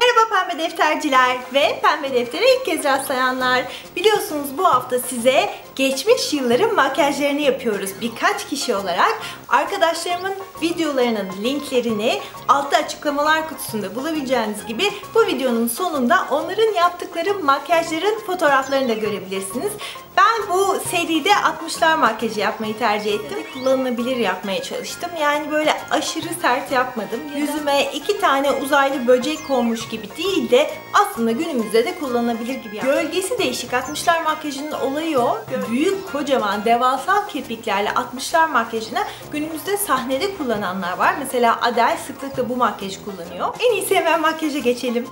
Merhaba pembe defterciler ve pembe deftere ilk kez rastlayanlar. Biliyorsunuz bu hafta size geçmiş yılların makyajlarını yapıyoruz birkaç kişi olarak. Arkadaşlarımın videolarının linklerini altta açıklamalar kutusunda bulabileceğiniz gibi bu videonun sonunda onların yaptıkları makyajların fotoğraflarını da görebilirsiniz. Ben bu seride 60'lar makyajı yapmayı tercih ettim. Kullanılabilir yapmaya çalıştım. Yani böyle aşırı sert yapmadım. Yüzüme iki tane uzaylı böcek konmuş gibi değil de aslında günümüzde de kullanılabilir gibi yaptım. Gölgesi değişik. 60'lar makyajının olayı o. Büyük, kocaman, devasa kirpiklerle 60'lar makyajını günümüzde sahnede kullananlar var. Mesela Adele sıklıkla bu makyajı kullanıyor. En iyisi hemen makyaja geçelim.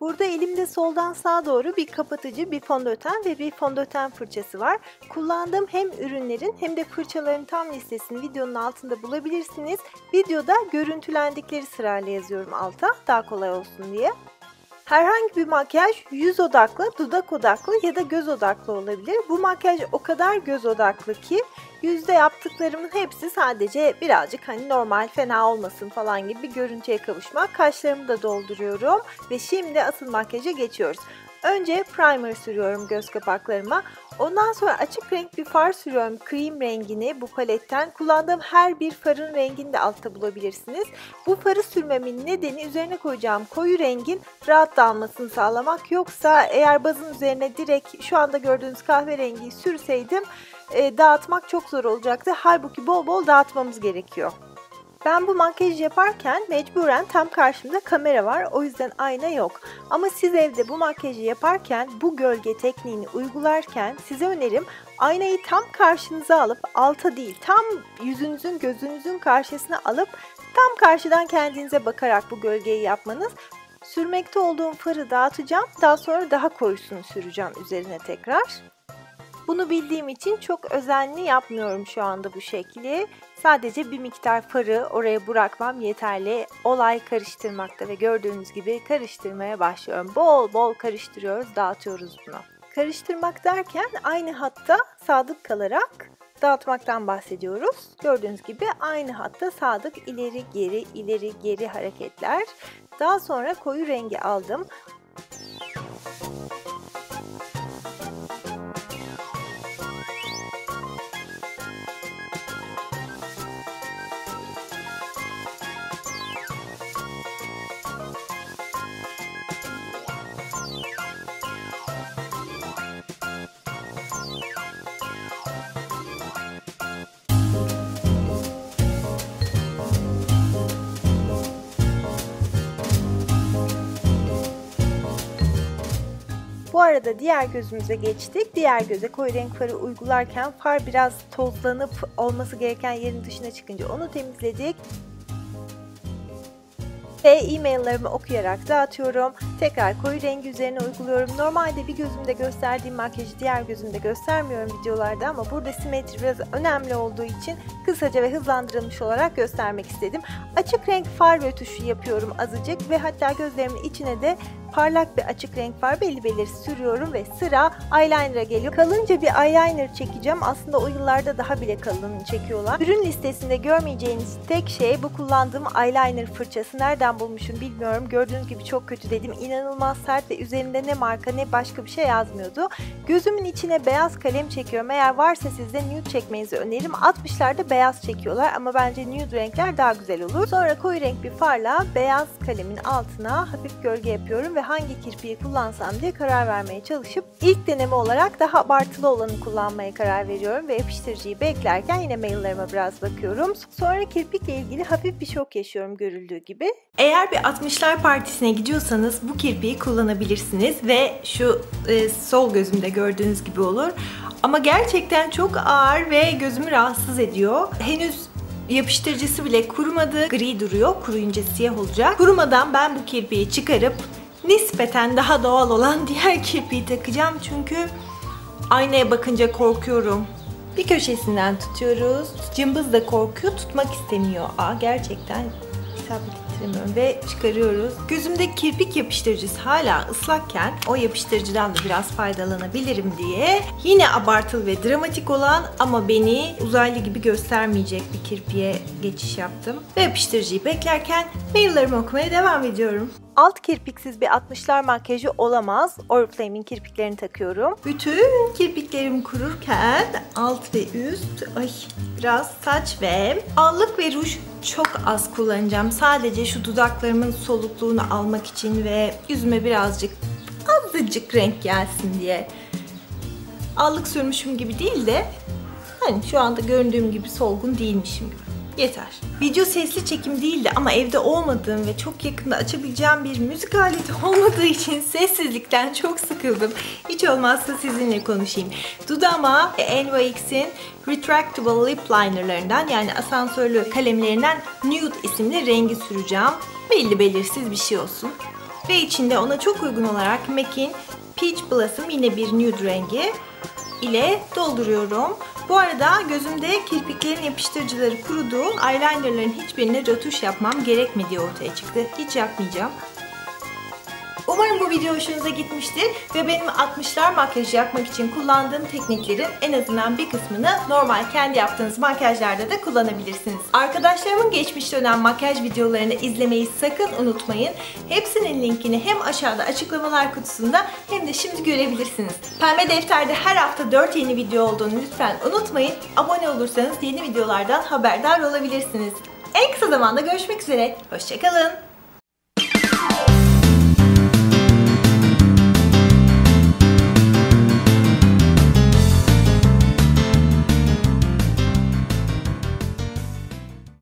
Burada elimde soldan sağa doğru bir kapatıcı, bir fondöten ve bir fondöten fırçası var. Kullandığım hem ürünlerin hem de fırçaların tam listesini videonun altında bulabilirsiniz. Videoda görüntülendikleri sırayla yazıyorum alta daha kolay olsun diye. Herhangi bir makyaj yüz odaklı, dudak odaklı ya da göz odaklı olabilir. Bu makyaj o kadar göz odaklı ki yüzde yaptıklarımın hepsi sadece birazcık hani normal fena olmasın falan gibi bir görüntüye kavuşmak. Kaşlarımı da dolduruyorum ve şimdi asıl makyaja geçiyoruz. Önce primer sürüyorum göz kapaklarıma. Ondan sonra açık renk bir far sürüyorum. Cream rengini bu paletten. Kullandığım her bir farın rengini de altta bulabilirsiniz. Bu farı sürmemin nedeni üzerine koyacağım koyu rengin rahat dağılmasını sağlamak. Yoksa eğer bazın üzerine direkt şu anda gördüğünüz kahverengiyi sürseydim e, dağıtmak çok zor olacaktı. Halbuki bol bol dağıtmamız gerekiyor. Ben bu makyajı yaparken mecburen tam karşımda kamera var. O yüzden ayna yok. Ama siz evde bu makyajı yaparken bu gölge tekniğini uygularken size önerim aynayı tam karşınıza alıp alta değil tam yüzünüzün gözünüzün karşısına alıp tam karşıdan kendinize bakarak bu gölgeyi yapmanız. Sürmekte olduğum farı dağıtacağım. Daha sonra daha koyusunu süreceğim üzerine tekrar. Bunu bildiğim için çok özenli yapmıyorum şu anda bu şekli. Sadece bir miktar farı oraya bırakmam yeterli. Olay karıştırmakta ve gördüğünüz gibi karıştırmaya başlıyorum. Bol bol karıştırıyoruz, dağıtıyoruz bunu. Karıştırmak derken aynı hatta sadık kalarak dağıtmaktan bahsediyoruz. Gördüğünüz gibi aynı hatta sadık ileri geri ileri geri hareketler. Daha sonra koyu rengi aldım. Arada diğer gözümüze geçtik. Diğer göze koyu renk farı uygularken far biraz tozlanıp olması gereken yerin dışına çıkınca onu temizledik. Ve e-maillerimi okuyarak dağıtıyorum. Tekrar koyu rengi üzerine uyguluyorum. Normalde bir gözümde gösterdiğim makyajı diğer gözümde göstermiyorum videolarda ama burada simetri biraz önemli olduğu için kısaca ve hızlandırılmış olarak göstermek istedim. Açık renk far rötuşu yapıyorum azıcık ve hatta gözlerimin içine de parlak bir açık renk far belli belirsiz sürüyorum ve sıra eyeliner'a geliyor. Kalınca bir eyeliner çekeceğim. Aslında o yıllarda daha bile kalın çekiyorlar. Ürün listesinde görmeyeceğiniz tek şey bu kullandığım eyeliner fırçası. Nereden bulmuşum bilmiyorum. Gördüğünüz gibi çok kötü dedim. İnanılmaz sert ve üzerinde ne marka ne başka bir şey yazmıyordu. Gözümün içine beyaz kalem çekiyorum. Eğer varsa sizde nude çekmenizi öneririm. 60'larda beyaz çekiyorlar ama bence nude renkler daha güzel olur. Sonra koyu renk bir farla beyaz kalemin altına hafif gölge yapıyorum ve hangi kirpiği kullansam diye karar vermeye çalışıp ilk deneme olarak daha abartılı olanı kullanmaya karar veriyorum ve yapıştırıcıyı beklerken yine maillerime biraz bakıyorum. Sonra kirpikle ilgili hafif bir şok yaşıyorum görüldüğü gibi. Eğer bir 60'lar partisine gidiyorsanız bu kirpiği kullanabilirsiniz ve şu e, sol gözümde gördüğünüz gibi olur. Ama gerçekten çok ağır ve gözümü rahatsız ediyor. Henüz yapıştırıcısı bile kurumadı. Gri duruyor. Kuruyunca siyah olacak. Kurumadan ben bu kirpiği çıkarıp nispeten daha doğal olan diğer kirpiği takacağım. Çünkü aynaya bakınca korkuyorum. Bir köşesinden tutuyoruz. Cımbız da korkuyor. Tutmak istemiyor. Aa gerçekten isabet etti. getiremiyorum ve çıkarıyoruz. Gözümde kirpik yapıştırıcısı hala ıslakken o yapıştırıcıdan da biraz faydalanabilirim diye yine abartılı ve dramatik olan ama beni uzaylı gibi göstermeyecek bir kirpiye geçiş yaptım. Ve yapıştırıcıyı beklerken maillerimi okumaya devam ediyorum. Alt kirpiksiz bir 60'lar makyajı olamaz. Oriflame'in kirpiklerini takıyorum. Bütün kirpiklerim kururken alt ve üst, ay biraz saç ve allık ve ruj çok az kullanacağım. Sadece şu dudaklarımın solukluğunu almak için ve yüzüme birazcık azıcık renk gelsin diye. Allık sürmüşüm gibi değil de hani şu anda göründüğüm gibi solgun değilmişim gibi. Yeter. Video sesli çekim değildi ama evde olmadığım ve çok yakında açabileceğim bir müzik aleti olmadığı için sessizlikten çok sıkıldım. Hiç olmazsa sizinle konuşayım. Dudağıma NYX'in Retractable Lip Liner'larından yani asansörlü kalemlerinden Nude isimli rengi süreceğim. Belli belirsiz bir şey olsun. Ve içinde ona çok uygun olarak MAC'in Peach Blossom yine bir nude rengi ile dolduruyorum. Bu arada gözümde kirpiklerin yapıştırıcıları kurudu. Eyelinerların hiçbirine rötuş yapmam gerekmediği ortaya çıktı. Hiç yapmayacağım. Umarım bu video hoşunuza gitmiştir ve benim 60'lar makyajı yapmak için kullandığım tekniklerin en azından bir kısmını normal kendi yaptığınız makyajlarda da kullanabilirsiniz. Arkadaşlarımın geçmiş dönem makyaj videolarını izlemeyi sakın unutmayın. Hepsinin linkini hem aşağıda açıklamalar kutusunda hem de şimdi görebilirsiniz. Pembe Defter'de her hafta 4 yeni video olduğunu lütfen unutmayın. Abone olursanız yeni videolardan haberdar olabilirsiniz. En kısa zamanda görüşmek üzere. Hoşçakalın.